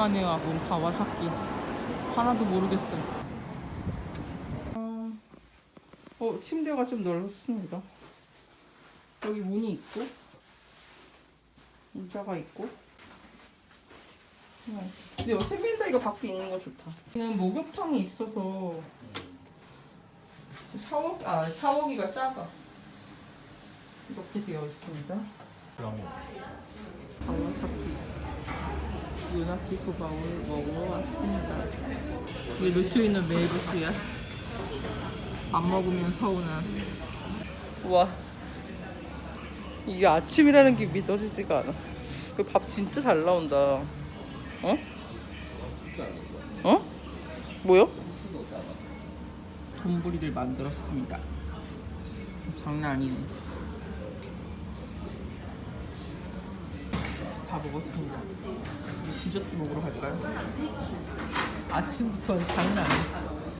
오랜만에 와본 가와사키. 하나도 모르겠어요. 어, 어 침대가 좀 넓습니다. 여기 문이 있고 의자가 있고. 네. 근데 여기 세면대가 밖에 있는 거 좋다. 여기는 목욕탕이 있어서 샤워, 아 샤워기가 작아. 이렇게 되어 있습니다. 가와사키 유나키 소바를 먹으러 왔습니다. 이 루트이는 메이루트야. 밥 먹으면 서운한. 와. 이게 아침이라는 게 믿어지지가 않아. 그밥 진짜 잘 나온다. 어? 어? 뭐요? 돈부리를 만들었습니다. 장난 아니네. 먹었습니다. 디저트 먹으러 갈까요? 아침부터 장난 아니야.